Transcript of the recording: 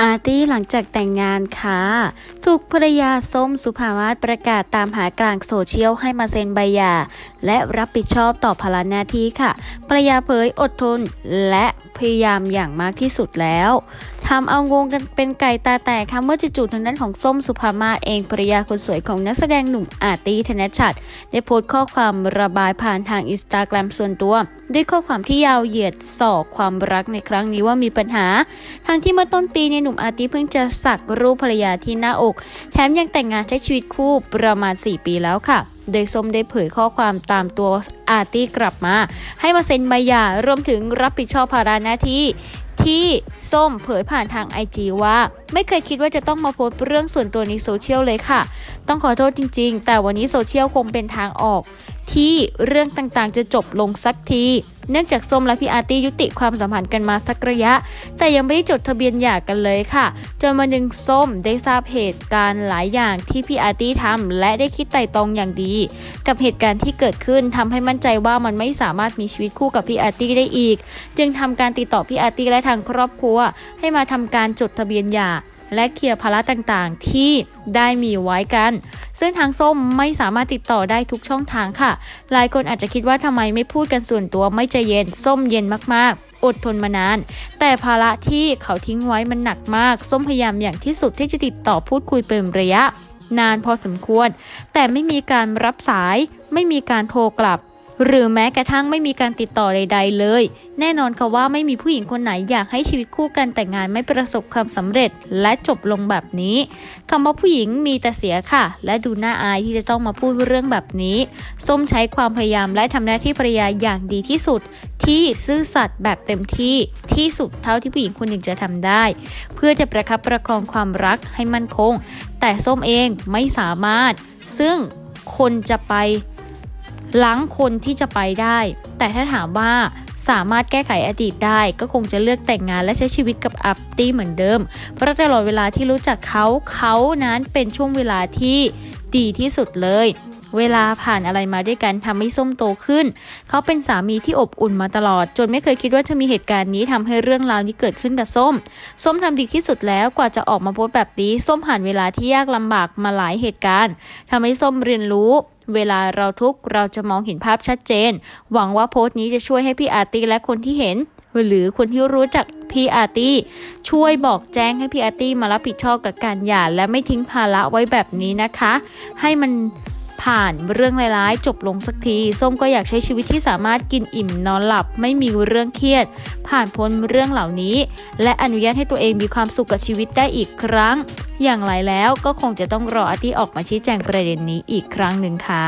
อาร์ตี้หลังจากแต่งงานค่ะ ถูกภรรยาส้มสุภาวาศประกาศตามหากลางโซเชียลให้มาเซ็นใบหย่า และรับผิดชอบต่อภาระหน้าที่ค่ะภรรยาเผยอดทนและพยายามอย่างมากที่สุดแล้วทำเอางงกันเป็นไก่ตาแตกค่ะเมื่อจู่ๆทางด้านของส้มสุภามาเองภรรยาคนสวยของนักแสดงหนุ่มอาร์ตี้ธนชัดได้โพสต์ข้อความระบายผ่านทางอินสตาแกรมส่วนตัว ด้วยข้อความที่ยาวเหยียดสอกความรักในครั้งนี้ว่ามีปัญหาทั้งที่เมื่อต้นปีในหนุ่มอาร์ตี้เพิ่งจะสักรูปภรรยาที่หน้าอก แถมยังแต่งงานใช้ชีวิตคู่ประมาณ 4 ปีแล้วค่ะ โดยส้มได้เผยข้อความตามตัวอาร์ตี้กลับมา ให้มาเซ็นใบหย่ารวมถึงรับผิดชอบภาระหน้าที่ที่ส้มเผยผ่านทางไอจีว่า ไม่เคยคิดว่าจะต้องมาโพสเรื่องส่วนตัวในโซเชียลเลยค่ะ ต้องขอโทษจริง ๆ แต่วันนี้โซเชียลคงเป็นทางออก ที่เรื่องต่างๆ จะจบลงสักที เนื่องจากส้มและพี่อาร์ตี้ยุติความสัมพันธ์กันมาสักระยะ แต่ยังไม่ได้จดทะเบียนหย่ากันเลยค่ะ จนมาหนึ่งส้มได้ทราบเหตุการณ์หลายอย่างที่พี่อาร์ตี้ทำและได้คิดไต่ตรองอย่างดี กับเหตุการณ์ที่เกิดขึ้นทำให้มั่นใจว่ามันไม่สามารถมีชีวิตคู่กับพี่อาร์ตี้ได้อีก จึงทำการติดต่อพี่อาร์ตี้และทางครอบครัว ให้มาทำการจดทะเบียนหย่า และเคลียร์ภาระต่างๆ ที่ได้มีไว้กัน ซึ่งทางส้มไม่สามารถติดต่อได้ทุกช่องทางค่ะ หลายคนอาจจะคิดว่าทำไมไม่พูดกันส่วนตัวไม่ใจเย็น ส้มเย็นมากๆอดทนมานาน แต่ภาระที่เขาทิ้งไว้มันหนักมาก ส้มพยายามอย่างที่สุดที่จะติดต่อพูดคุยเป็นระยะ นานพอสมควร แต่ไม่มีการรับสาย ไม่มีการโทรกลับ หรือแม้กระทั่งไม่มีการติดต่อใด ๆ เลย แน่นอนค่ะว่าไม่มีผู้หญิงคนไหนอยากให้ชีวิตคู่กันแต่งงานไม่ประสบความสำเร็จ และจบลงแบบนี้คำว่าผู้หญิงมีแต่เสียค่ะ และดูน่าอายที่จะต้องมาพูดเรื่องแบบนี้ ส้มใช้ความพยายามและทำหน้าที่ภรรยาอย่างดีที่สุด ที่ซื่อสัตย์แบบเต็มที่ที่สุดเท่าที่ผู้หญิงคนหนึ่งจะทำได้ เพื่อจะประคับประคองความรักให้มั่นคง แต่ส้มเองไม่สามารถ ซึ่งคนจะไป ล้างคนที่จะไปได้ แต่ถ้าถามว่าสามารถแก้ไขอดีตได้ ก็คงจะเลือกแต่งงานและใช้ชีวิตกับอัปตี้เหมือนเดิม เพราะตลอดเวลาที่รู้จักเขาเขานั้นเป็นช่วงเวลาที่ดีที่สุดเลย เวลาผ่านอะไรมาด้วยกันทำให้ส้มโตขึ้น เขาเป็นสามีที่อบอุ่นมาตลอด จนไม่เคยคิดว่าจะมีเหตุการณ์นี้ทำให้เรื่องราวนี้เกิดขึ้นกับส้ม ส้มทำดีที่สุดแล้วกว่าจะออกมาโพสแบบนี้ ส้มผ่านเวลาที่ยากลำบากมาหลายเหตุการณ์ทำให้ส้มเรียนรู้ เวลาเราทุกข์เราจะมองเห็นภาพชัดเจน หวังว่าโพสต์นี้จะช่วยให้พี่อาร์ตี้และคนที่เห็น หรือคนที่รู้จักพี่อาร์ตี้ช่วยบอกแจ้งให้พี่อาร์ตี้มารับผิดชอบกับการหย่าและไม่ทิ้งภาระไว้แบบนี้นะคะ ให้มัน ผ่านเรื่องร้ายๆจบลงสักทีส้มก็อยากใช้ชีวิตที่สามารถกินอิ่มนอนหลับ ไม่มีเรื่องเครียด ผ่านพ้นเรื่องเหล่านี้ และอนุญาตให้ตัวเองมีความสุขกับชีวิตได้อีกครั้ง อย่างไรแล้วก็คงจะต้องรออาร์ตี้ออกมาชี้แจงประเด็นนี้อีกครั้งหนึ่งค่ะ